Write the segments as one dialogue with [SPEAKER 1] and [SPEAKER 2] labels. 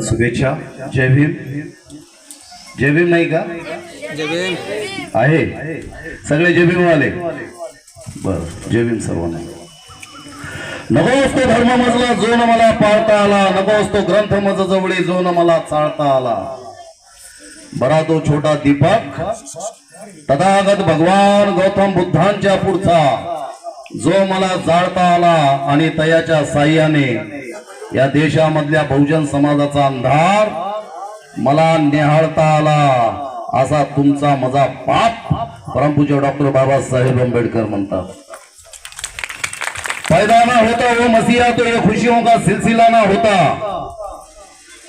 [SPEAKER 1] शुभेच्छा जय भीम. जय भीम नाही का?
[SPEAKER 2] जय भीम
[SPEAKER 1] आहे. सगळे जय भीम वाले बर जय भीम सर्वांना. नको असतो धर्म मजला जो न मला पाळता आला. नको असतो ग्रंथ मज जवळी जो न मला चाळता आला. बरा तो छोटा दीपक. तथागत भगवान गौतम बुद्धांच्या पुढचा जो मला जाळता आला आणि तयाच्या साह्याने या देशामधल्या बहुजन समाजाचा अंधार मला निहाळता आला. असा तुमचा मजा पाप. परमपूज्य डॉक्टर बाबासाहेब आंबेडकर म्हणतात. पैदा ना होता वो मसीहा तो ये खुशियों का सिलसिला ना होता.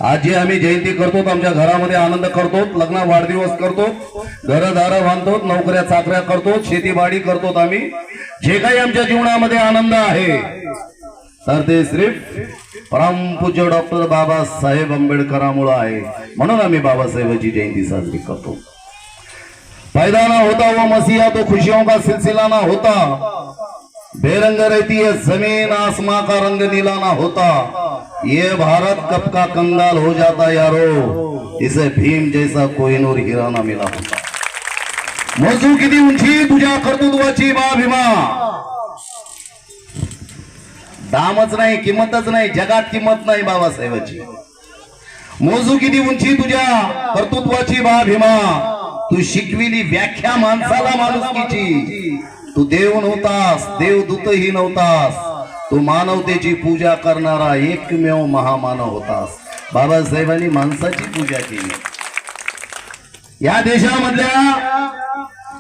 [SPEAKER 1] आज जे आम्ही जयंती करतो आमच्या घरामध्ये आनंद करतो लग्न वाढदिवस करतो घरदार बांधतो नोकऱ्या चाकऱ्या करतो शेतीबाडी करतो आम्ही. जे काही आमच्या जीवनामध्ये आनंद आहे तर ते सिर्फ परमपूज्य डॉक्टर बाबासाहेब आंबेडकरामुळे आहे. म्हणून आम्ही बाबासाहेबांची जयंती साजरी करतो. पैदा ना होता वो मसीहा तो खुशियों का सिलसिला ना होता. बेरंग रहती है ज़मीन, आसमां का रंग नीला ना होता. ये भारत कब का कंगाल हो जाता यारो. इसे भीम जैसा कोहिनूर हिरा ना मिला होता. मोजू किती उंची तुझ्या कर्तृत्वाची बा भीमा दामच नाही किंमतच नाही जगात किंमत नाही बाबासाहेबाची. मोजू किती उंची तुझ्या कर्तृत्वाची बा भीमा. तू शिकविली व्याख्या माणसाला माणुसकीची. तू देव नव्हतास देवदूतही नव्हतास. तू मानवतेची पूजा करणारा एकमेव महामानव होतास. बाबासाहेबांनी माणसाची पूजा केली. या देशामधल्या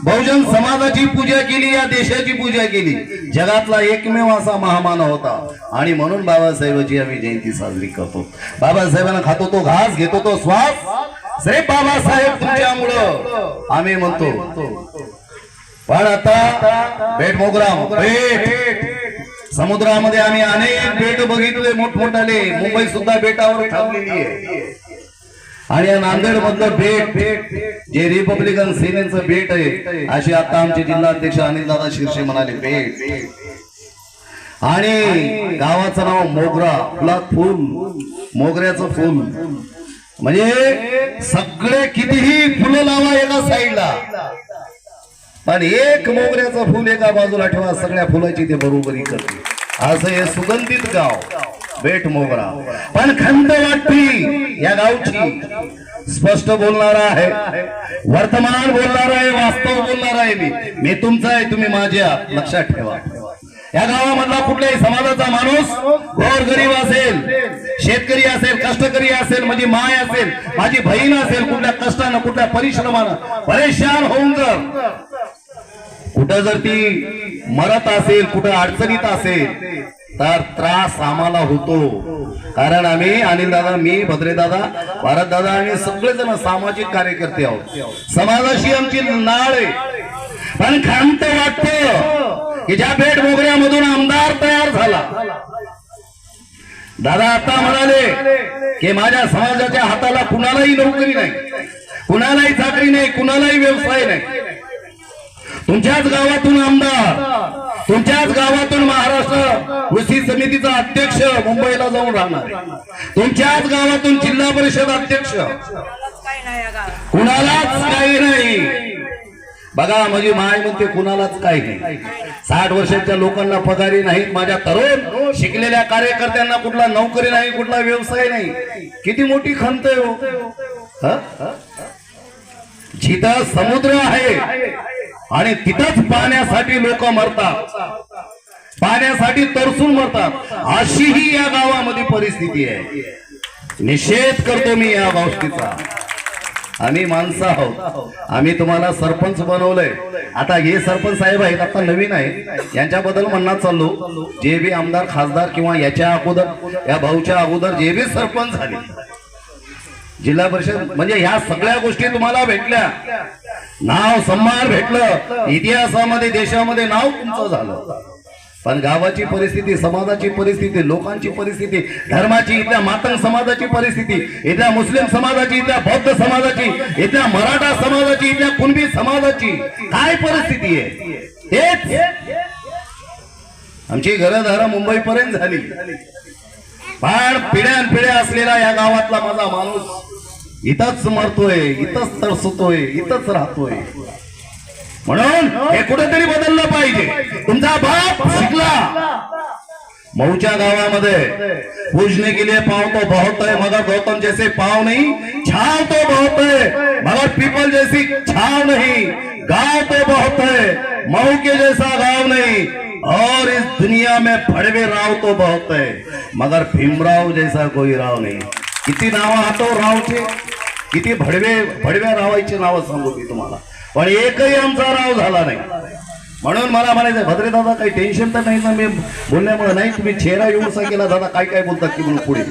[SPEAKER 1] बहुजन समाजाची पूजा केली या देशाची पूजा केली. जगातला एकमेव असा महामानव होता. आणि म्हणून बाबासाहेबाची आम्ही जयंती साजरी करतो. बाबासाहेबांना खातो तो घास घेतो तो श्वास. श्री बाबासाहेब तुमच्यामुळं. आम्ही म्हणतो पण आता बेट मोगराम बेट समुद्रामध्ये आम्ही अनेक बेट बघितले मोठमोठाले. मुंबई सुद्धा बेटावर थांबलेली आहे. आणि या नांदेड मधलं भेट जे रिपब्लिकन सेनेचं भेट आहे अशी आता आमचे जिल्हाध्यक्ष अनिल दादा शिर्षे म्हणाले भेट. आणि गावाचं नाव मोगरा फुला फुल मोगऱ्याचं फुल. म्हणजे सगळे कितीही फुलं लावा एका साईडला पण एक मोगऱ्याचं फुल एका बाजूला ठेवा सगळ्या फुलाची ते बरोबरी करते. असं हे सुगंधित गाव. बेट मोगरा. पण खंत वाटती या गावची स्पष्ट बोलणारा आहे. वर्तमान बोलणार आहे वास्तव बोलणार आहे मी. मी तुमचा आहे तुम्ही माझ्या. लक्षात ठेवा. या गावामधला कुठल्याही समाजाचा माणूस गोरगरीब असेल शेतकरी असेल कष्टकरी असेल माझी माय असेल माझी बहीण असेल कुठल्या कष्टानं कुठल्या परिश्रमानं परेशान होऊन जर कुठं जर ती मरत असेल कुठं अडचणीत असेल तर त्रास आम्हाला होतो. कारण आम्ही अनिल दादा मी भद्रे दादा भारत दादा आणि सगळेजण सामाजिक कार्यकर्ते आहोत. समाजाशी आमची नाळ आहे. पण खांत वाटत की ज्या भेट मोगऱ्यामधून आमदार तयार झाला. दादा आता म्हणाले की माझ्या समाजाच्या हाताला कुणालाही नोकरी नाही कुणालाही चाकरी नाही कुणालाही व्यवसाय नाही. तुमच्याच गावातून आमदार तुमच्याच गावातून महाराष्ट्र कृषी समितीचा अध्यक्ष मुंबईला जाऊन राहणार. तुमच्याच गावातून जिल्हा परिषद अध्यक्ष. कुणालाच काही नाही. बघा माझी माय म्हणते कुणालाच काही नाही. साठ वर्षाच्या लोकांना पगारी नाहीत माझ्या तरुण शिकलेल्या कार्यकर्त्यांना कुठला नोकरी नाही कुठला व्यवसाय नाही. किती मोठी खंत आहे हो. जिथं समुद्र आहे आणि तिथंच पाण्यासाठी लोक मरतात. पाण्यासाठी तरसून मरतात. अशी ही या गावामध्ये परिस्थिती आहे. निषेध करतो मी या गोष्टीचा. आम्ही माणसं आहोत. आम्ही तुम्हाला सरपंच बनवलंय. आता हे सरपंच साहेब आहेत आता नवीन आहे यांच्याबद्दल म्हणणार चाललो. जे बी आमदार खासदार किंवा याच्या अगोदर या भाऊच्या अगोदर जे बी सरपंच झाले. जिल्हा परिषद म्हणजे ह्या सगळ्या गोष्टी तुम्हाला भेटल्या. नाव सन्मान भेटलं. इतिहासामध्ये देशामध्ये नाव तुमचं झालं. पण गावाची परिस्थिती समाजाची परिस्थिती लोकांची परिस्थिती धर्माची इथल्या मातंग समाजाची परिस्थिती इथल्या मुस्लिम समाजाची इथल्या बौद्ध समाजाची इथल्या मराठा समाजाची इथल्या कुणबी समाजाची काय परिस्थिती आहे? तेच आमची घरदारा मुंबई मुंबईपर्यंत झाली. पण पिढ्यान पिढ्या असलेला या गावातला माझा माणूस इथंच मरतोय इथंच तरसतोय इथंच राहतोय. म्हणून हे कुठेतरी बदललं पाहिजे. तुमचा बाप शिकला. मऊच्या गावामध्ये पूजने के लिए पाँव तो बहुत है मगर गौतम जैसे पाव नहीं छाव तो बहुत है मगर पीपल जैसी छाव नहीं गांव तो बहुत है मऊ के जैसा गांव नहीं और इस दुनिया में फड़वे राव तो बहुत है मगर भीमराव जैसा कोई राव नहीं. किती नाव हातो रावचे किती भडवे भडव्या रावायची नावं सांगू मी तुम्हाला. पण एकही आमचा राव झाला नाही. म्हणून मला म्हणायचं भद्रे दादा काही टेन्शन तर नाही ना? मी बोलण्यामुळे नाही तुम्ही चेहरा येऊन सांगितला दादा काय काय बोलतात की म्हणून पुढे?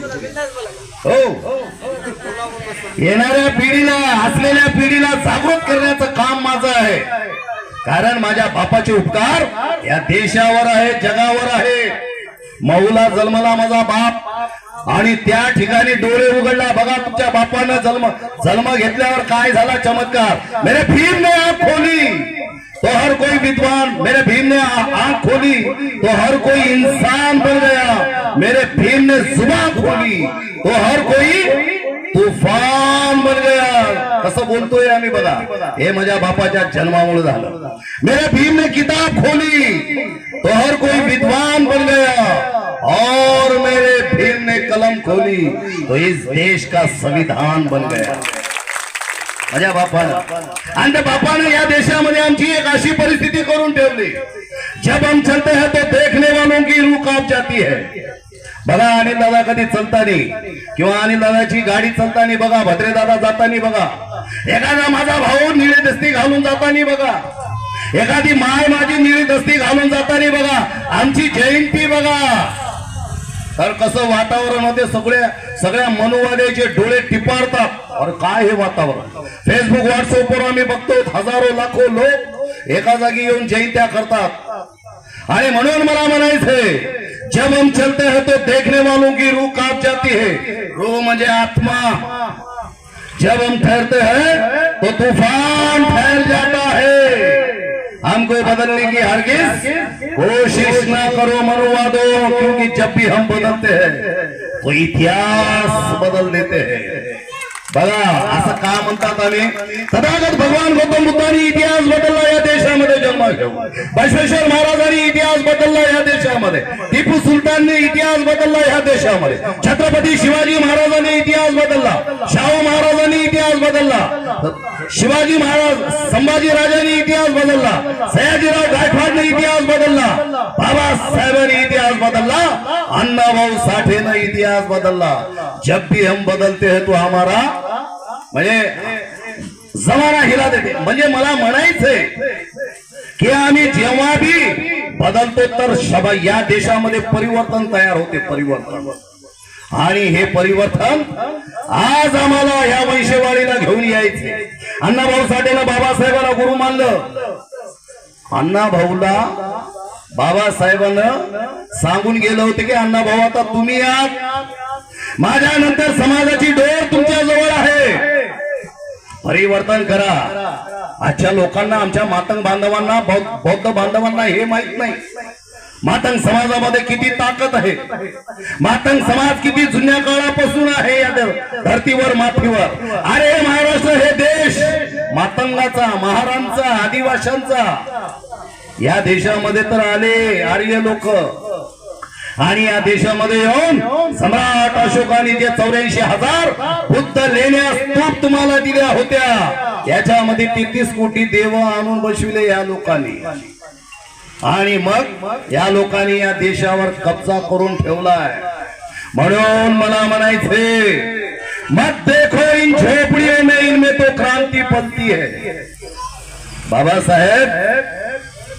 [SPEAKER 1] हो. येणाऱ्या पिढीला असलेल्या पिढीला जागृत करण्याचं काम माझं आहे. कारण माझ्या बापाचे उपकार या देशावर आहे जगावर आहे. मऊला जन्मला माझा बाप. आणि त्या ठिकाणी डोळे उघडला. बघा तुमच्या बापानं जन्म जन्म घेतल्यावर काय झाला? चमत्कार. मेरे भीम ने आंख खोली तो हर कोई विद्वान. मेरे भीम ने आंख खोली तो हर कोई इंसान बन गया. मेरे भीम ने जुबा खोली तो हर कोई तुफान बन गया। कसं बोलतोय आम्ही बघा। हे माझ्या बापाच्या जन्मामुळे झालं। मेरे भीम ने किताब खोली। तो हर कोई विद्वान बन गया। और मेरे भीम ने कलम खोली। तो इस देश का संविधान बन गया। मज़ा माझ्या बापानं। आणि त्या बापानं या देशामध्ये आमची एक अशी परिस्थिती करून ठेवली। जब हम चलते हैं तो देखने वालों की रूह काप जाती है। बघा अनिल दादा कधी चलतानी किंवा अनिल दादाची गाडी चलतानी बघा भद्रे दादा जातानी बघा. एखादा माझा भाऊ निळे दस्ती घालून जातानी बघा. एखादी माय माझी निळी दस्ती घालून जातानी बघा. आमची जयंती बघा. तर कसं वातावरण होते सगळ्या सगळ्या मनुवाद्याचे डोळे टिपारतात अरे काय हे वातावरण? फेसबुक व्हॉट्सअपवर आम्ही बघतो हजारो लाखो लोक एका जागी येऊन जयंत्या करतात. आणि म्हणून मला म्हणायचंय जब हम चलते हैं तो देखने वालों की रूह कांप जाती है। रूह म्हणजे आत्मा। जब हम ठहरते हैं तो तूफान ठहर जाता है। हमको बदलने की हरगिज कोशिश ना करो मनुवादों क्योंकि जब भी हम बदलते हैं तो इतिहास बदल देते हैं। बघा असं का म्हणतात आम्ही? तथागत भगवान गौतम बुद्धांनी इतिहास बदलला या देशामध्ये जन्म घेऊन बसवेश्वर महाराजांनी इतिहास बदलला या देशामध्ये. टिपू सुलतानने इतिहास बदलला या देशामध्ये. छत्रपती शिवाजी महाराजांनी इतिहास बदलला. शाहू महाराजांनी इतिहास बदलला. शिवाजी महाराज संभाजी राजांनी इतिहास बदलला. सयाजीराव गायकवाडने इतिहास बदलला. बाबासाहेबांनी इतिहास बदलला. अण्णाभाऊ साठेनं इतिहास बदलला. जब भी हम बदलते हैं तो हमारा म्हणजे जमाना हिला देते. म्हणजे मला म्हणायचंय की आम्ही जेव्हा बी बदलतो तर सभा या देशामध्ये परिवर्तन तयार होते परिवर्तन. आणि हे परिवर्तन आज आम्हाला या वैशेवाडीला घेऊन यायचे अण्णाभाऊ साठेला बाबासाहेबांना गुरु मानलं. अण्णाभाऊला बाबासाहेबांना सांगून गेलं होतं की अण्णाभाऊ आता तुम्ही आहात. माझ्यानंतर समाजाची डोर तुमच्या जवळ आहे. परिवर्तन करा. आजच्या लोकांना आमच्या मातंग बांधवांना बौद्ध बांधवांना हे माहीत नाही. मातंग समाजामध्ये किती ताकद आहे. मातंग समाज किती जुन्या काळापासून आहे या धर्तीवर मातीवर. अरे महाराष्ट्र हे देश मातंगाचा महारांचा आदिवाशांचा. या देशामध्ये तर आले आर्य लोक. आणि या देशामध्ये येऊन सम्राट अशोकाने जे चौऱ्याऐंशी हजार बुद्ध लेण्या स्तूप तुम्हाला दिल्या होत्या याच्यामध्ये तेहतीस कोटी देव आणून बसविले या लोकांनी. आणि मग या लोकांनी या देशावर कब्जा करून ठेवलाय. म्हणून मला म्हणायचे मत देखो इन झोपड़ियों में इनमें तो क्रांती पलती है. बाबासाहेब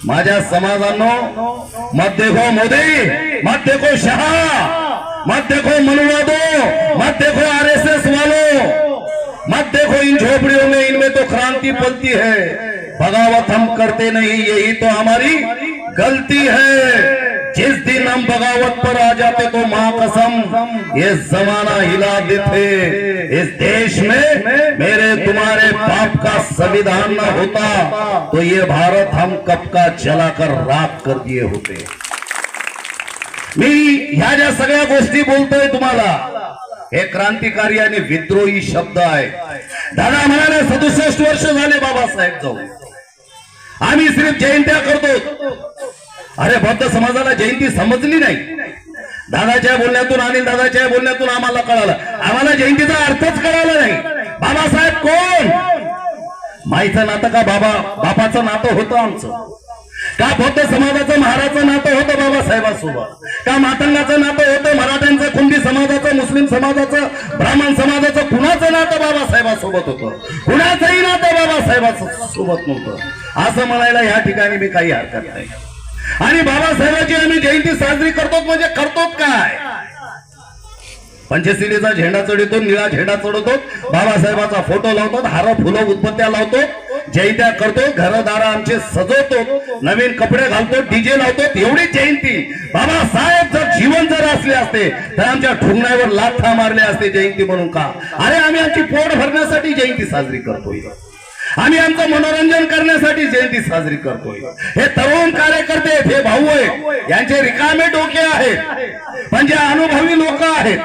[SPEAKER 1] माझ्या समाजांनो मत देखो मोदी मत देखो शहा मत देखो मनुवादो मत देखो आरएसएस वालों मत देखो इन झोपड़ियों में इनमें तो क्रांति पलती है। बगावत हम करते नहीं यही तो हमारी गलती है। जिस दिन हम बगावत पर आ जाते तो माँ कसम ये जमाना हिला देते। इस देश में मेरे तुम्हारे बाप का संविधान न होता तो ये भारत हम कब का जलाकर राख कर दिए होते। मी ह्या ज्या सगळ्या गोष्टी बोलतोय तुम्हाला हे क्रांतिकारी आणि विद्रोही शब्द आहे. दादा म्हणाले सदुसष्ट वर्ष झाले बाबासाहेब जाऊ आम्ही सिर्फ जयंत्या करतो अरे बौद्ध समाजाला जयंती समजली नाही. दादाच्या बोलण्यातून आणि दादाच्या बोलण्यातून आम्हाला कळालं. आम्हाला जयंतीचा अर्थच कळाला नाही. बाबासाहेब कोण? माईचं नातं का बाबा? बापाचं नातं होतं आमचं. का बौद्ध समाजाचं महाराजचं नातं होतं बाबासाहेबांसोबत? का मातंगाचं नातं होतं मराठ्यांचं कुंडी समाजाचं मुस्लिम समाजाचं ब्राह्मण समाजाचं? कुणाचं नातं बाबासाहेबांसोबत होतं? कुणाचंही नातं बाबासाहेबांसोबत नव्हतं. असं म्हणायला या ठिकाणी मी काही हरकत नाही. आणि बाबासाहेबांची आम्ही जयंती साजरी करतो म्हणजे करतो काय? पंचशिलीचा झेंडा चढवतो निळा झेंडा चढवतो बाबासाहेबांचा फोटो लावतो हार फुलं उत्पत्त्या लावतो जयंत्या करतो घरदार आमचे सजवतो नवीन कपडे घालतो डीजे लावतो एवढी जयंती. बाबासाहेब जर जीवन जर असले असते तर आमच्या ठुंगण्यावर लाथा मारले असते जयंती म्हणून का? अरे आम्ही आमची पोट भरण्यासाठी जयंती साजरी करतो आम्ही आमचं मनोरंजन करण्यासाठी जयंती साजरी करतोय. हे तरुण कार्यकर्ते आहेत, हे भाऊ आहेत. यांचे रिकामे डोके आहेत. पण जे अनुभवी लोक आहेत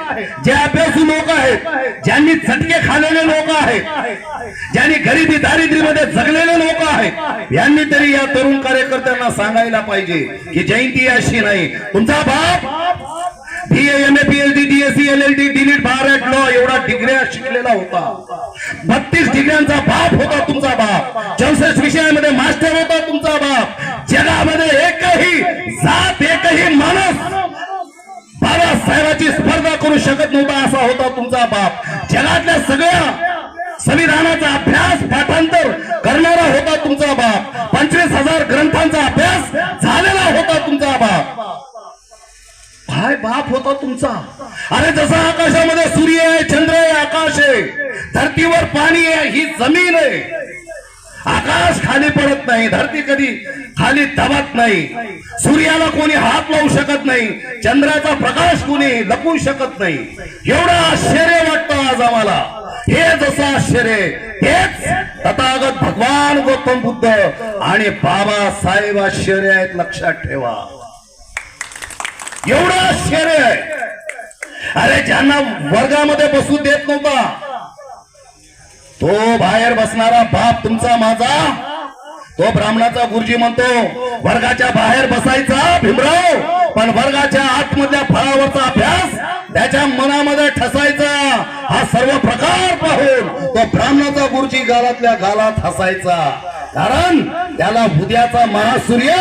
[SPEAKER 1] जे अभ्यासू लोक आहेत ज्यांनी चटके खाल्लेले लोक आहेत ज्यांनी गरिबी दारिद्र्यमध्ये जगलेले लोक आहेत यांनी तरी या तरुण कार्यकर्त्यांना सांगायला पाहिजे की जयंती अशी नाही. तुमचा बाप B M A P L L D D Litt Bharat law एवढा डिग्र्या शिकलेला होता. बत्तीस डिग्र्यांचा बाप होता तुमचा बाप. चौसष्ट विषयामध्ये मास्टर होता तुमचा बाप. जगामध्ये एकही जात एकही माणूस बाबासाहेबाची स्पर्धा करू शकत नव्हता असा होता तुमचा बाप. जगातल्या सगळ्या संविधानाचा अभ्यास पाठांतर करणारा होता तुमचा बाप. पंचवीस हजार ग्रंथांचा अभ्यास झालेला होता तुमचा बाप. काय बाप होता तुमचा? अरे जसा आकाशामध्ये सूर्य आहे चंद्र आहे आकाश आहे धरतीवर पाणी आहे ही जमीन आहे. आकाश खाली पडत नाही धरती कधी खाली दबत नाही. सूर्याला कोणी हात लावू शकत नाही चंद्राचा प्रकाश कोणी लपवू शकत नाही. एवढं आश्चर्य वाटतं आज आम्हाला. हे जसं आश्चर्य हेच तथागत भगवान गौतम बुद्ध आणि बाबासाहेब आश्चर्य आहेत लक्षात ठेवा. एवढं आश्चर्य आहे. अरे ज्यांना वर्गामध्ये बसू देत नव्हता तो बाहेर बसणारा बाप तुमचा माझा तो ब्राह्मणाचा गुरुजी म्हणतो वर्गाच्या बाहेर बसायचा भीमराव पण वर्गाच्या आतमधल्या फळावरचा अभ्यास त्याच्या मनामध्ये ठसायचा. हा सर्व प्रकार पाहून तो ब्राह्मणाचा गुरुजी गालातल्या गालात हसायचा. कारण त्याला उद्याचा महासूर्य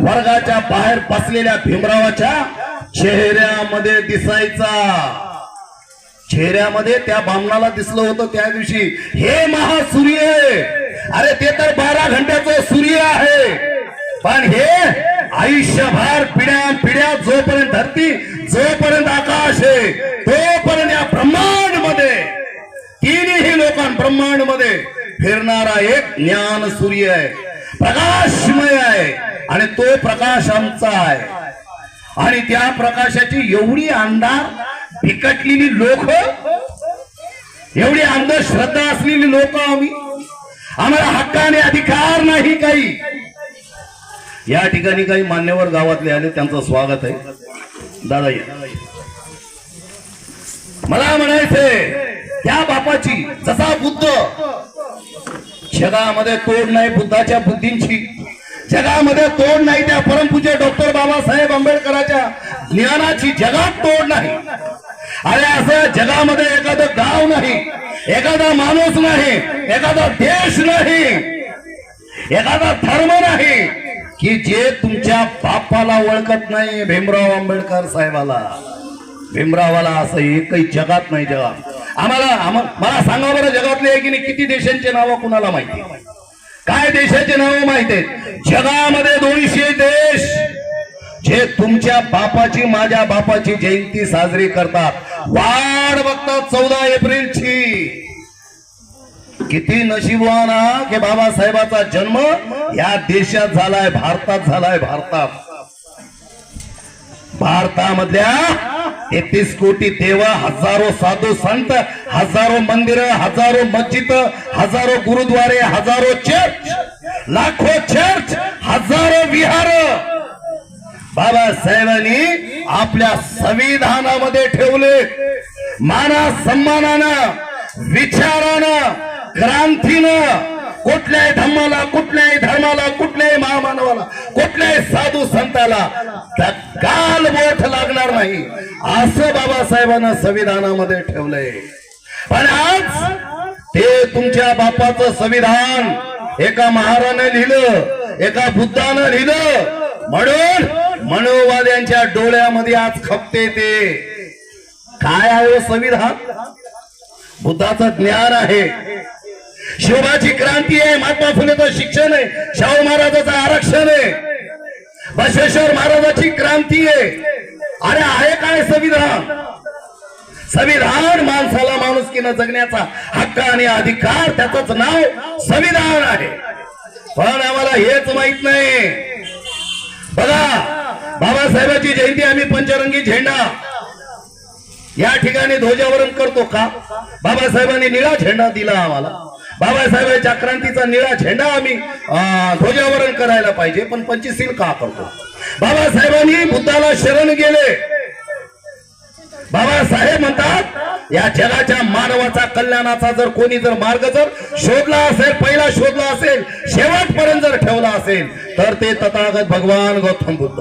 [SPEAKER 1] वर्गाच्या बाहेर बसलेल्या भीमरावाच्या चेहऱ्यामध्ये दिसायचा. चेहऱ्यामध्ये त्या बामणाला दिसलं होतं त्या दिवशी. हे महासूर्य आहे. अरे ते तर बारा घंट्याचं सूर्य आहे. पण हे आयुष्यभर पिढ्या पिढ्या जोपर्यंत धरती जोपर्यंत आकाश आहे तोपर्यंत या ब्रह्मांडमध्ये तिन्ही लोकां ब्रह्मांडमध्ये फिरणारा एक ज्ञान सूर्य आहे. प्रकाशमय आहे. आणि तो प्रकाश आमचा आहे. आणि त्या प्रकाशाची एवढी अंधार फिकटलेली लोक एवढी अंधश्रद्धा असलेली लोक आम्ही. आम्हाला हक्काने अधिकार नाही काही. या ठिकाणी काही मान्यवर गावातले आले त्यांचं स्वागत आहे. दादा या. मला म्हणायचंय त्या बापाची जसा बुद्ध जगामध्ये तोड नाही बुद्धाच्या बुद्धींची जगामध्ये तोड नाही त्या परमपूज्य डॉक्टर बाबासाहेब आंबेडकरांच्या ज्ञानाची जगात तोड नाही. अरे असं जगामध्ये एखादं गाव नाही एखादा माणूस नाही एखादा देश नाही एखादा धर्म नाही की जे तुमच्या बापाला ओळखत नाही भीमराव आंबेडकर साहेबाला. भीमरावाला असं एकही जगात नाही जगात. आम्हाला मला सांगा बरं जगातले आहे की नाही किती देशांचे नावं कुणाला माहिती? काय देशाचे नाव माहीत आहेत? जगामध्ये दोनशे देश जे तुमच्या बापाची माझ्या बापाची जयंती साजरी करतात. वाढ बघतात चौदा एप्रिलची. किती नशीबवान हा की बाबासाहेबाचा जन्म या देशात झालाय भारतात झालाय भारतात. भारतामधल्या तेहतीस कोटी देवा हजारो साधू संत हजारो मंदिर हजारो मस्जिद हजारो गुरुद्वारे हजारो चर्च लाखो चर्च हजारो विहार. बाबासाहेबांनी आपल्या संविधानामध्ये ठेवले. माना सन्मानानं विचारानं क्रांतीनं कुठल्याही धर्माला कुठल्याही धर्माला कुठ कुठल्याही साधू संताला काल बोट लागणार नाही. असं बाबासाहेबांना संविधानामध्ये ठेवलंय. पण आज ते तुमच्या बापाचं संविधान एका महाराने लिहिलं एका बुद्धानं लिहिलं. म्हणून मनोवाद्यांच्या डोळ्यामध्ये आज खपते ते. काय आहे हो संविधान? बुद्धाचं ज्ञान आहे. शिवबाची क्रांती आहे महात्मा फुलेचं शिक्षण आहे शाहू महाराजाचं आरक्षण आहे. बसवेश्वर महाराजाची क्रांती आहे. अरे आहे काय संविधान? संविधान माणसाला माणुसकीनं जगण्याचा हक्क आणि अधिकार त्याच नाव संविधान आहे. पण आम्हाला हेच माहीत नाही. बघा बाबासाहेबांची जयंती आम्ही पंचरंगी झेंडा या ठिकाणी ध्वजावरण करतो का? बाबासाहेबांनी निळा झेंडा दिला आम्हाला. बाबासाहेबांच्या क्रांतीचा निळा झेंडा आम्ही ध्वजावरण करायला पाहिजे पण पंचशील का करतो? बाबासाहेबांनी बुद्धाला शरण गेले. बाबासाहेब म्हणतात या जगाच्या मानवाचा कल्याणाचा जर कोणी जर मार्ग जर शोधला असेल पहिला शोधला असेल शेवटपर्यंत जर ठेवला असेल तर ते तथागत भगवान गौतम बुद्ध.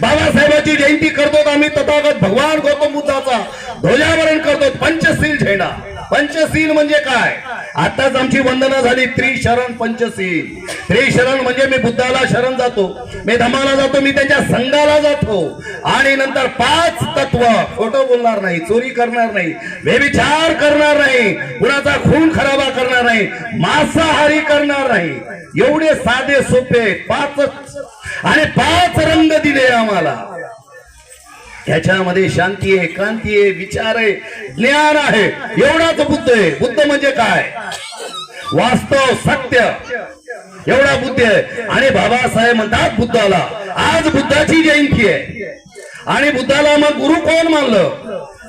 [SPEAKER 1] बाबासाहेबांची जयंती करतो आम्ही तथागत भगवान गौतम बुद्धाचा ध्वजावरण करतो पंचशील झेंडा. पंचशील म्हणजे काय? आताच आमची वंदना झाली त्रिशरण पंचशील. त्रिशरण म्हणजे मी बुद्धाला शरण जातो मी धमाला जातो मी त्यांच्या संघाला जातो. आणि नंतर पाच तत्व खोटं बोलणार नाही चोरी करणार नाही व्यभिचार करणार नाही कुणाचा खून खराबा करणार नाही मांसाहारी करणार नाही. एवढे साधे सोपे पाच आणि पाच रंग दिले आम्हाला. ह्याच्यामध्ये शांती आहे क्रांती आहे विचार आहे ज्ञान आहे. एवढाच बुद्ध आहे. बुद्ध म्हणजे काय? वास्तव सत्य. एवढा बुद्ध आहे. आणि बाबासाहेब म्हणतात बुद्धाला आज बुद्धाची जयंती आहे. आणि बुद्धाला मग गुरु कोण मानलं?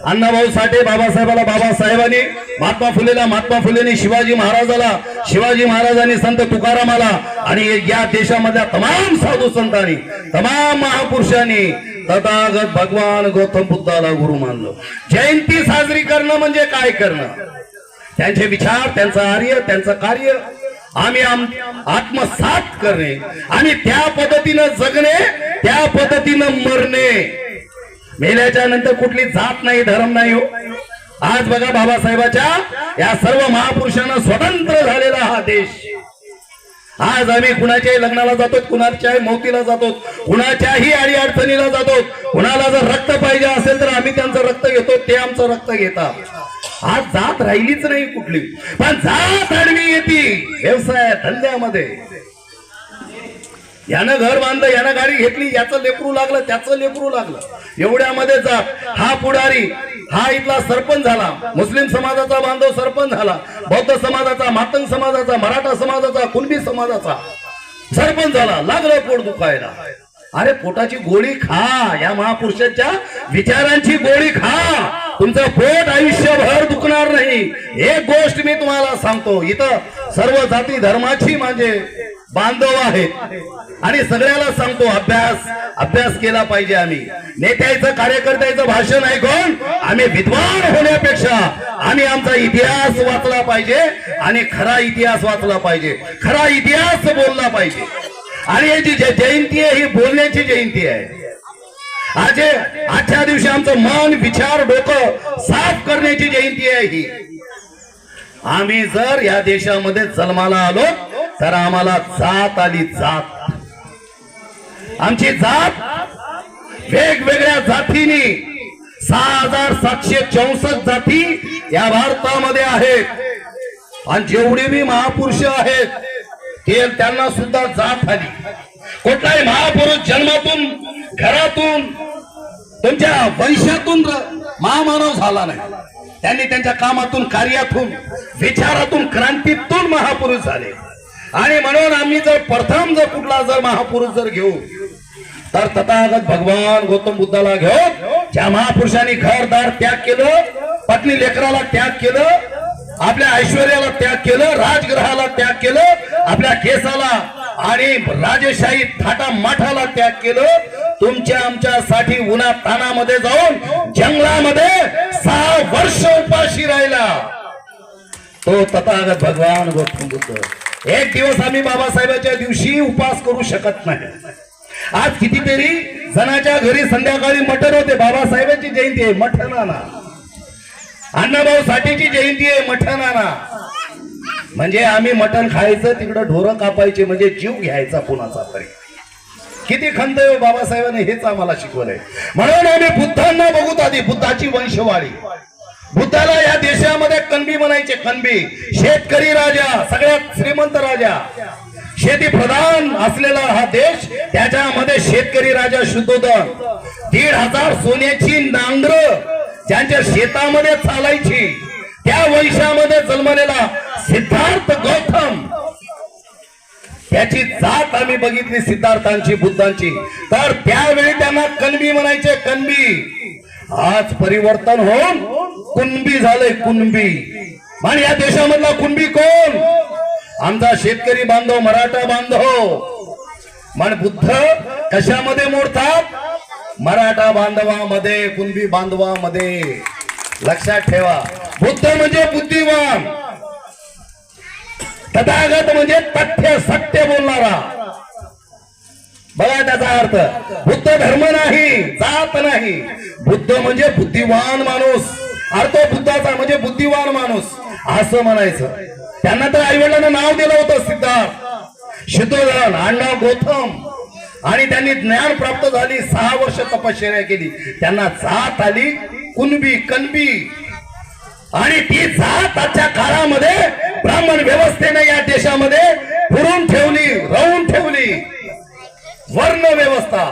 [SPEAKER 1] अण्णाभाऊ साठे बाबासाहेबाला बाबासाहेबांनी महात्मा फुलेला महात्मा फुलेने शिवाजी महाराजाला शिवाजी महाराजांनी संत तुकारामाला आणि या देशामधल्या तमाम साधू संतांनी तमाम महापुरुषांनी तथागत भगवान गौतम बुद्धाला गुरु मानलं. जयंती साजरी करणं म्हणजे काय करणं? त्यांचे विचार त्यांचं आर्य त्यांचं कार्य आम्ही आम- आत्मसात करणे आणि त्या पद्धतीनं जगणे त्या पद्धतीनं मरणे. मेल्याच्या नंतर कुठली जात नाही धर्म नाही हो. आज बघा बाबासाहेबाच्या या सर्व महापुरुषांना स्वतंत्र झालेला हा देश. आज आम्ही कुणाच्याही लग्नाला जातो कुणाच्याही मौतीला जातो कुणाच्याही अडी अडचणीला जातो कुणाला जर रक्त पाहिजे असेल तर आम्ही त्यांचं रक्त घेतो ते आमचं रक्त घेतात. आज जात राहिलीच नाही कुठली. पण जात आडवी येते व्यवसाय धंद्यामध्ये. यानं घर बांधलं यानं गाडी घेतली याचं लेकरू लागलं त्याचं लेकरू लागलं. एवढ्यामध्ये जात हा पुढारी हा इथला सरपंच झाला. मुस्लिम समाजाचा बांधव सरपंच झाला. बौद्ध समाजाचा मातंग समाजाचा मराठा समाजाचा कुणबी समाजाचा सरपंच झाला. लागलं पोट दुखायला. अरे पोटाची गोळी खा. या महापुरुषाच्या विचारांची गोळी खा. तुमचं पोट आयुष्यभर दुखणार नाही. एक गोष्ट मी तुम्हाला सांगतो. इथं सर्व जाती धर्माची माझे बांधव आहेत. आणि सगळ्याला सांगतो अभ्यास अभ्यास केला पाहिजे आम्ही. नेत्याचं कार्यकर्त्याचं भाषण ऐकून आम्ही विद्वान होण्यापेक्षा आम्ही आमचा इतिहास वाचला पाहिजे आणि खरा इतिहास वाचला पाहिजे. खरा इतिहास बोलला पाहिजे. आणि याची जी जयंती आहे ही बोलण्याची जयंती आहे. आज आजच्या दिवशी आमचं मन विचार डोकं साफ करण्याची जयंती आहे ही. आम्ही जर या देशामध्ये जन्माला आलो तर आम्हाला जात आली जात. आमची जात वेगवेगळ्या जातीने सहा हजार सातशे चौसष्ट जाती या भारतामध्ये आहेत. आणि जेवढे बी महापुरुष आहेत ते त्यांना सुद्धा जात आली. कुठलाही महापुरुष जन्मातून घरातून तुमच्या वंशातून महामानव झाला नाही. त्यांनी त्यांच्या कामातून कार्यातून विचारातून क्रांतीतून महापुरुष झाले. आणि म्हणून आम्ही जर प्रथम जर कुठला जर महापुरुष जर घेऊ तर तथागत भगवान गौतम बुद्धाला घेऊन ज्या महापुरुषांनी घरदार त्याग केलं पत्नी लेकराला त्याग केलं आपल्या ऐश्वर्याला त्याग केलं राजग्रहाला त्याग केलं आपल्या केसाला आणि राजेशाही थाटा माठाला त्याग केलं तुमच्या आमच्यासाठी उन्हा तानामध्ये जाऊन जंगलामध्ये सहा वर्ष उपाशी राहिला. तो तथागत भगवान गौतम बुद्ध. एक दिवस आम्ही बाबासाहेबांच्या दिवशी उपास करू शकत नाही. आज कितीतरी जणाच्या घरी संध्याकाळी मटण होते. बाबासाहेबांची जयंती आहे मटण अण्णाभाऊ साठेची जयंती आहे मटण म्हणजे आम्ही मटण खायचं तिकडं ढोरं कापायचे म्हणजे जीव घ्यायचा कुणाचा तरी. किती खंत आहे हो बाबासाहेबांनी हेच आम्हाला शिकवलंय. म्हणून आम्ही बुद्धांना बघूत आधी बुद्धाची वंशवाळी. बुद्धाला या देशामध्ये कणबी म्हणायचे कणबी. शेतकरी राजा सगळ्यात श्रीमंत राजा. शेती प्रधान असलेला हा देश त्याच्यामध्ये शेतकरी राजा शुद्धोदन दीड हजार सोन्याची नांगर ज्यांच्या शेतामध्ये चालायची त्या वंशामध्ये जन्मलेला सिद्धार्थ गौतम. त्याची जात आम्ही बघितली सिद्धार्थांची बुद्धांची. तर त्यावेळी त्यांना कणबी म्हणायचे कणबी. आज परिवर्तन होऊन कुणबी झालंय कुणबी. आणि या देशामधला कुणबी कोण? आमचा शेतकरी बांधव मराठा बांधव. मन बुद्ध कशामध्ये मोडतात? मराठा बांधवामध्ये कुणबी बांधवामध्ये. लक्षात ठेवा. बुद्ध म्हणजे बुद्धिमान. तथागत म्हणजे तथ्य सत्य बोलणारा. बघा त्याचा अर्थ. बुद्ध धर्म नाही जात नाही. बुद्ध म्हणजे बुद्धिवान माणूस. अर्थ बुद्धाचा म्हणजे बुद्धिवान माणूस. असं म्हणायचं. त्यांना तर आई वडिलांना नाव दिलं होतं सिद्धार्थ. शुद्धोधन आण्णा गौतम आणि त्यांनी ज्ञान प्राप्त झाली सहा वर्ष तपश्चर्या केली. त्यांना जात आली कुणबी कणबी. आणि ती जात आजच्या काळामध्ये ब्राह्मण व्यवस्थेने या देशामध्ये पुरून ठेवली राहून ठेवली. वर्ण व्यवस्था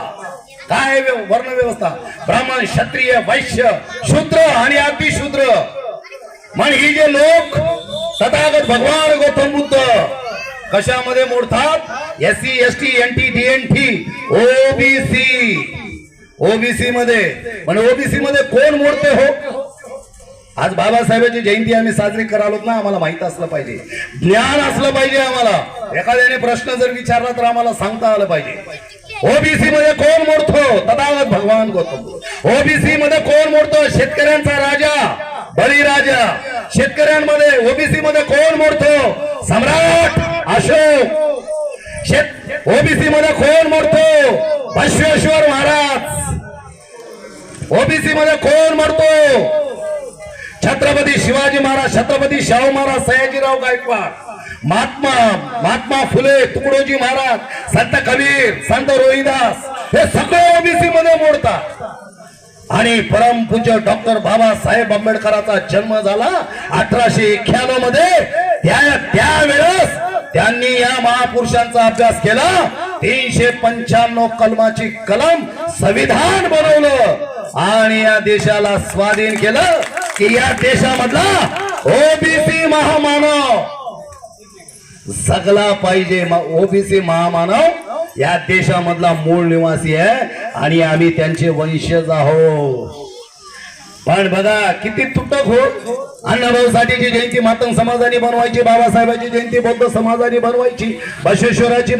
[SPEAKER 1] काय वर्ण व्यवस्था ब्राह्मण क्षत्रिय वैश्य शूद्र आणि अतिशूद्र. मग ही जे लोक तथागत भगवान गौतम बुद्ध कशामध्ये मोडतात? S C S T N T D N T OBC OBC मध्ये. पण ओबीसी मध्ये कोण मोडते हो? आज बाबासाहेबांची जयंती आम्ही साजरी करालो ना आम्हाला माहीत असलं पाहिजे. ज्ञान असलं पाहिजे आम्हाला. एखाद्याने प्रश्न जर विचारला तर आम्हाला सांगता आलं पाहिजे. ओबीसी मध्ये कोण मोडतो? तथागत भगवान गौतम ओबीसी मध्ये कोण मोडतो? शेतकऱ्यांचा राजा बळीराजा. शेतकऱ्यांमध्ये ओबीसी मध्ये कोण मोडतो? सम्राट अशोक. शेत ओबीसी मध्ये कोण मोडतो? बश्वेश्वर महाराज. ओबीसी मध्ये कोण मरतो छत्रपती शिवाजी महाराज छत्रपती शाहू महाराज सयाजीराव गायकवाड महात्मा महात्मा फुले तुकडोजी महाराज संत कबीर संत रोहिदास हे सगळे ओबीसी मध्ये मोडतात. आणि परमपूज्य डॉक्टर बाबासाहेब आंबेडकरांचा जन्म झाला अठराशे एक्क्याण्णवमध्ये. त्यावेळेस त्यांनी या महापुरुषांचा अभ्यास केला. तीनशे पंच्याण्णव कलमाची कलम संविधान बनवलं. आणि या देशाला स्वाधीन केलं. की या देशामधला ओबीसी महामानव. सगळा पाहिजे ओबीसी महामानव. या देशामधला मूळ निवासी आहे आणि आम्ही त्यांचे वंशज आहोत. पण बघा किती तुटक हो. अण्णाभाऊ साठेची जयंती मातंग समाजाने बनवायची बाबासाहेबांची जयंती बौद्ध समाजाने बनवायची बशेश्वराची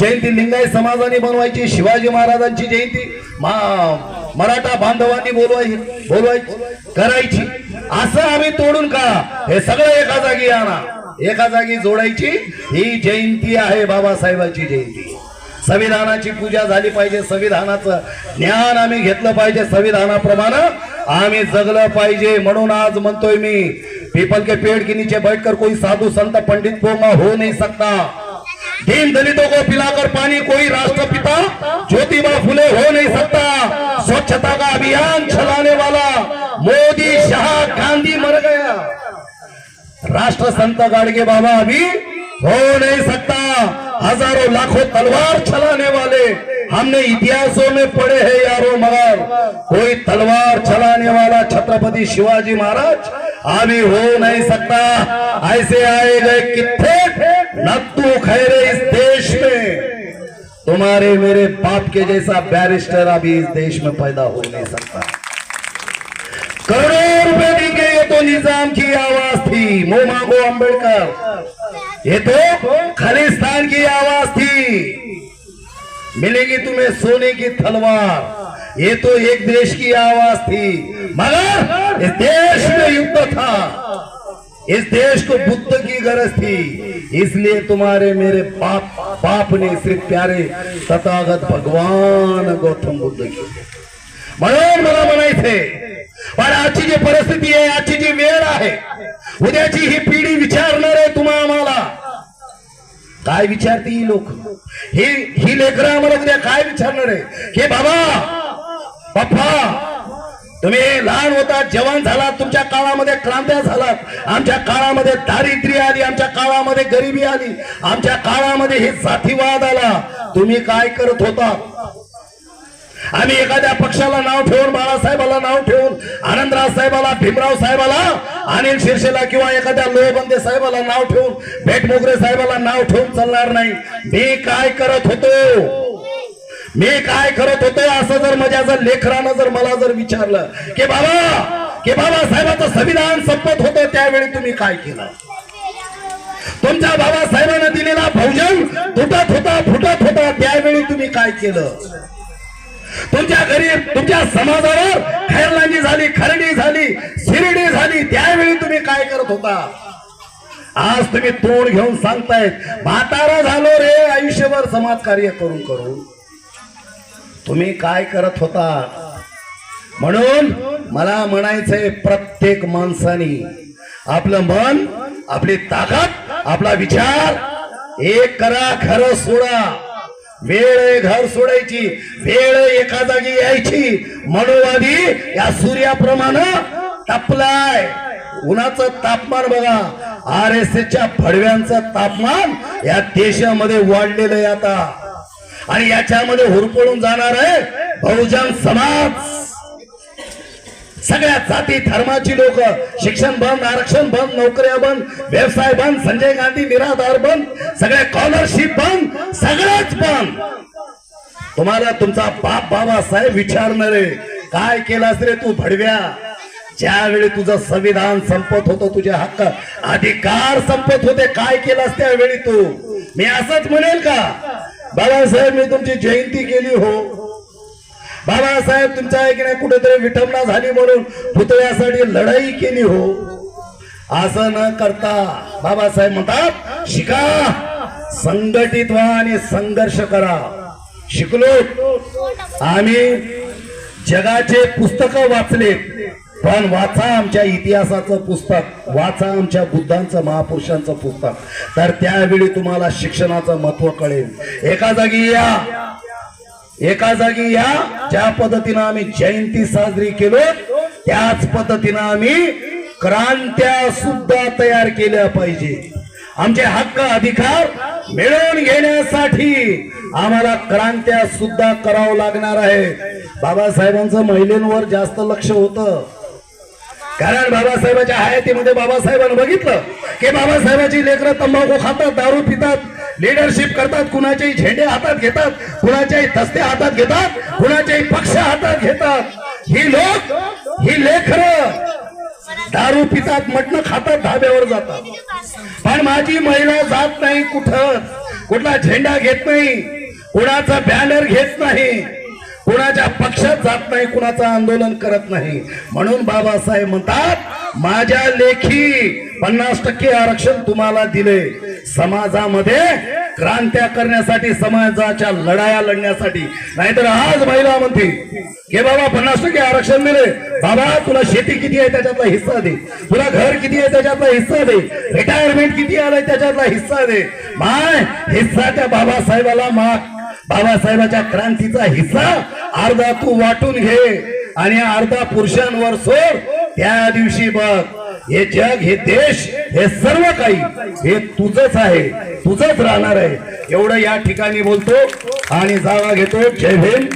[SPEAKER 1] जयंती लिंगायत समाजाने बनवायची शिवाजी महाराजांची जयंती मा- मराठा बांधवांनी बोलवायची बोलवायची करायची. असं आम्ही तोडून का हे सगळं एका जागी आणा. एका जागी जोडायची. ही जयंती आहे बाबासाहेबांची जयंती. संविधानाची पूजा झाली पाहिजे. संविधानाचं ज्ञान आम्ही घेतलं पाहिजे संविधानाप्रमाणे. आम्ही जगलं पाहिजे म्हणून आज म्हणतोय मी. पीपल के पेड़ के नीचे बैठकर कोई साधू संत पंडित पोंगा हो नहीं सकता. दीन दलितों को पिलाकर पानी कोई राष्ट्रपिता ज्योतिबा फुले हो नहीं सकता। स्वच्छता का अभियान चलाने वाला मोदी शाह गांधी मर गया। राष्ट्र संत गाड़गे बाबा अभी हो नहीं सकता। हज़ारों लाखों तलवार चलाने वाले हमने इतिहासों में पढ़े हैं यारो मगर कोई तलवार चलाने वाला छत्रपति शिवाजी महाराज अभी हो नहीं सकता। ऐसे आए गए कितने नत्तू खैरे इस देश में, तुम्हारे मेरे बाप के जैसा बैरिस्टर अभी इस देश में पैदा हो नहीं सकता। करोड़ों रुपए दी गई ये तो निज़ाम की आवाज़ थी मोमा को अंबेडकर। ये तो खालिस्तान की आवाज़ थी। मिलेगी तुम्हें सोने की तलवार। ये तो एक देश की आवाज़ थी। मगर इस देश में युद्ध था। इस देश को बुद्ध की गरज थी। इसलिए तुम्हारे मेरे बाप बाप ने श्री प्यारे तथागत भगवान गौतम बुद्ध की म्हणून मला म्हणायचंय पण आजची जी परिस्थिती आहे आजची जी वेळ आहे उद्याची ही पिढी विचारणार आहे तुम्हा आम्हाला काय विचारते ही लोक ही ही लेकरं आम्हाला उद्या काय विचारणार आहे हे बाबा पप्पा तुम्ही लहान होता जवान झालात तुमच्या काळामध्ये क्रांत्या झालात. आमच्या काळामध्ये दारिद्र्य आली आमच्या काळामध्ये गरिबी आली. आमच्या काळामध्ये हे जातीवाद आला. तुम्ही काय करत होता? आम्ही एखाद्या पक्षाला नाव ठेवून बाळासाहेबाला नाव ठेवून आनंदराव साहेबाला भीमराव साहेबाला अनिल शिरशेला किंवा एखाद्या लोहबंदे साहेबाला नाव ठेवून भेट मोगरे साहेबाला नाव ठेवून चालणार नाही. मी काय करत होतो? मी काय करत होतो असं जर माझ्या जर लेखरानं जर मला जर विचारलं की बाबा की बाबा साहेबाचं संविधान संपत होतं त्यावेळी तुम्ही काय केलं? तुमच्या बाबासाहेबांना दिलेला भोजन तुटत होता फुटत होता त्यावेळी तुम्ही काय केलं? तुमच्या घरी तुमच्या समाजावर खैरलांजी झाली खरडी झाली शिरडी झाली त्यावेळी तुम्ही काय करत होता? आज तुम्ही तोड घेऊन सांगतायत म्हातारा झालो रे आयुष्यभर समाज कार्य करून करून. तुम्ही काय करत होता? म्हणून मला म्हणायचंय प्रत्येक माणसाने आपलं मन आपली ताकद आपला विचार एक करा खरं सोडा. वेळ घर सोडायची वेळ एका जागी यायची. मनोवादी या सूर्याप्रमाणे तापलाय. उन्हाचं तापमान बघा. आर एस एसच्या फडव्यांचं तापमान या देशामध्ये वाढलेलं आहे आता. आणि याच्यामध्ये हुरपळून जाणार आहे बहुजन समाज. सगळ्या जाती धर्माची लोक शिक्षण बंद आरक्षण बंद नोकऱ्या बंद व्यवसाय बंद संजय गांधी निराधार बंद सगळे स्कॉलरशिप बंद सगळंच बंद. तुम्हाला तुमचा बाप बाबासाहेब विचारणार आहे काय केलास रे तू भडव्या? ज्यावेळी तुझं संविधान संपत होतं तुझे हक्क अधिकार संपत होते काय केलास त्यावेळी तू? मी असंच म्हणेल का? बाबासाहेब मी तुमची जयंती केली हो. बाबासाहेब तुमच्या आहे की नाही कुठेतरी विटंबना झाली म्हणून पुतळ्यासाठी लढाई केली हो. असं न करता बाबासाहेब म्हणतात शिका संघटित व्हा आणि संघर्ष करा. शिकलो. आम्ही जगाचे पुस्तक वाचले. पण वाचा आमच्या इतिहासाचं पुस्तक वाचा आमच्या बुद्धांचं महापुरुषांचं पुस्तक. तर त्यावेळी तुम्हाला शिक्षणाचं महत्त्व कळेल. एका जागी या. एका जागी या. ज्या पद्धतीनं आम्ही जयंती साजरी केलो त्याच पद्धतीनं आम्ही क्रांत्या सुद्धा तयार केल्या पाहिजे. आमचे हक्क अधिकार मिळवून घेण्यासाठी आम्हाला क्रांत्या सुद्धा करावं लागणार आहे. बाबासाहेबांचं महिलेंवर जास्त लक्ष होतं. कारण बाबासाहेबाच्या हयातीमध्ये बाबासाहेबांनी बघितलं की बाबासाहेबाची लेकरं तंबाखू खातात दारू पितात लिडरशिप करतात कुणाच्याही झेंडे हातात घेतात कुणाच्याही दस्ते हातात घेतात कुणाच्याही पक्ष हातात घेतात. ही लोक ही लेकर दारू पितात मटण खातात धाब्यावर जातात. पण माझी महिला जात नाही कुठं. कुठला झेंडा घेत नाही कुणाचा बॅनर घेत नाही. कुणाच्या पक्षात जात नाही कुणाचं आंदोलन करत नाही. म्हणून बाबासाहेब म्हणतात माझ्या लेखी पन्नास टक्के आरक्षण तुम्हाला दिले. समाजामध्ये क्रांत्या करण्यासाठी समाजाच्या लढाया लढण्यासाठी. नाहीतर आज महिला म्हणते हे बाबा पन्नास टक्के आरक्षण दिले. बाबा तुला शेती किती आहे त्याच्यातला हिस्सा दे. तुला घर किती आहे त्याच्यातला हिस्सा दे. रिटायरमेंट किती आलाय त्याच्यातला हिस्सा दे. माय हिस्सा त्या बाबासाहेबाला माग. बाबासाहेबाच्या क्रांतीचा हिस्सा अर्धा तू वाटून घे आणि अर्धा पुरुषांवर सोड. त्या दिवशी बघ हे जग हे देश हे सर्व काही हे तुझच आहे. तुझच राहणार आहे. एवढं या ठिकाणी बोलतो आणि जागा घेतो. जय भीम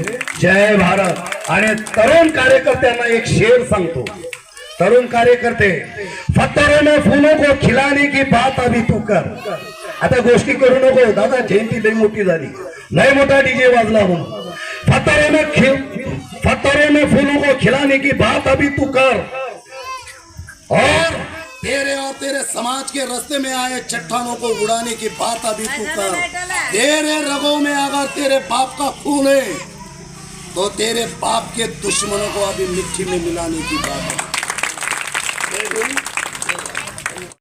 [SPEAKER 1] जय भारत. आणि तरुण कार्यकर्त्यांना एक शेर सांगतो. तरुण कार्यकर्ते फतरों में फूलों को खिलाने की बात अभी तू कर. आता गोष्टी करू नको. दादा जयंती लई मोठी झाली. लय मोठा डीजे वाजला म्हणून फतरों में खिल फतरों में फूलों को खिलाने की बात अभी तू कर। और तेरे और तेरे समाज के रास्ते में आए चट्टानों को उड़ाने की बात अभी तू कर। तेरे रगों में अगर तेरे बाप का खून है तो तेरे बाप के दुश्मनों को अभी मिट्टी में मिलाने की बात है।